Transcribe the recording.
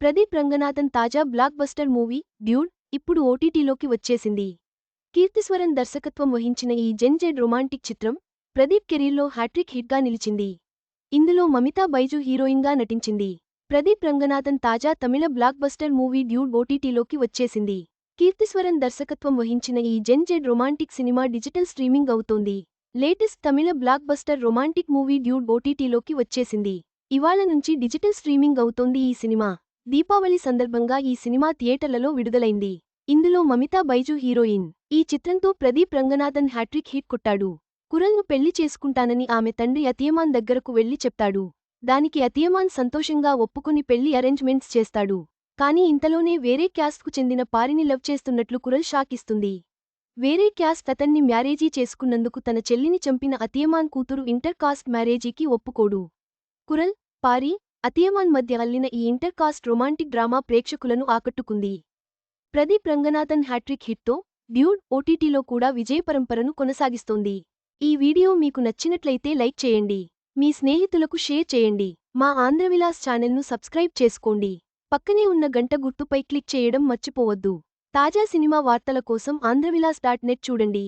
ప్రదీప్ రంగనాథన్ తాజా block buster movie dude ఇప్పుడు ఓటీటీలోకి వచ్చేసింది. కీర్తిస్వరన్ దర్శకత్వం వహించిన ఈ జెన్జెడ్ రొమాంటిక్ చిత్రం ప్రదీప్ కెరీర్లో హ్యాట్రిక్ హిట్గా నిలిచింది. ఇందులో మమితా బైజు హీరోయిన్గా నటించింది. ప్రదీప్ రంగనాథన్ తాజా తమిళ బ్లాక్ బస్టర్ మూవీ డ్యూడ్ ఓటీటీలోకి వచ్చేసింది. కీర్తిస్వరన్ దర్శకత్వం వహించిన ఈ gen Z romantic cinema digital streaming అవుతోంది. Latest Tamil blockbuster romantic movie dude ఓటీటీలోకి వచ్చేసింది. ఇవాళ నుంచి డిజిటల్ స్ట్రీమింగ్ అవుతోంది ఈ సినిమా. దీపావళి సందర్భంగా ఈ సినిమా థియేటర్లలో విడుదలైంది. ఇందులో మమితా బైజు హీరోయిన్. ఈ చిత్రంతో ప్రదీప్ రంగనాథన్ హ్యాట్రిక్ హిట్ కొట్టాడు. కురల్ను పెళ్ళి చేసుకుంటానని ఆమె తండ్రి అతియమాన్ దగ్గరకు వెళ్ళి చెప్తాడు. దానికి అతియమాన్ సంతోషంగా ఒప్పుకుని పెళ్ళి అరేంజ్మెంట్స్ చేస్తాడు. కానీ ఇంతలోనే వేరే క్యాస్ట్కు చెందిన పారిని లవ్ చేస్తున్నట్లు కురల్ షాక్ ఇస్తుంది. వేరే క్యాస్ట్ అతన్ని మ్యారేజీ చేసుకున్నందుకు తన చెల్లిని చంపిన అతియమాన్ కూతురు ఇంటర్ కాస్ట్ మ్యారేజీకి ఒప్పుకోడు. కురల్ పారి అతియమాన్ మధ్య అల్లిన ఈ ఇంటర్ కాస్ట్ రొమాంటిక్ డ్రామా ప్రేక్షకులను ఆకట్టుకుంది. ప్రదీప్ రంగనాథన్ హ్యాట్రిక్ హిట్తో డ్యూడ్ ఓటీటీలో కూడా విజయ పరంపరను కొనసాగిస్తోంది. ఈ వీడియో మీకు నచ్చినట్లయితే లైక్ చేయండి. మీ స్నేహితులకు షేర్ చేయండి. మా ఆంధ్రవిలాస్ ఛానల్ను సబ్స్క్రైబ్ చేసుకోండి. పక్కనే ఉన్న గంట గుర్తుపై క్లిక్ చేయడం మర్చిపోవద్దు. తాజా సినిమా వార్తల కోసం ఆంధ్రవిలాస్ డాట్ నెట్ చూడండి.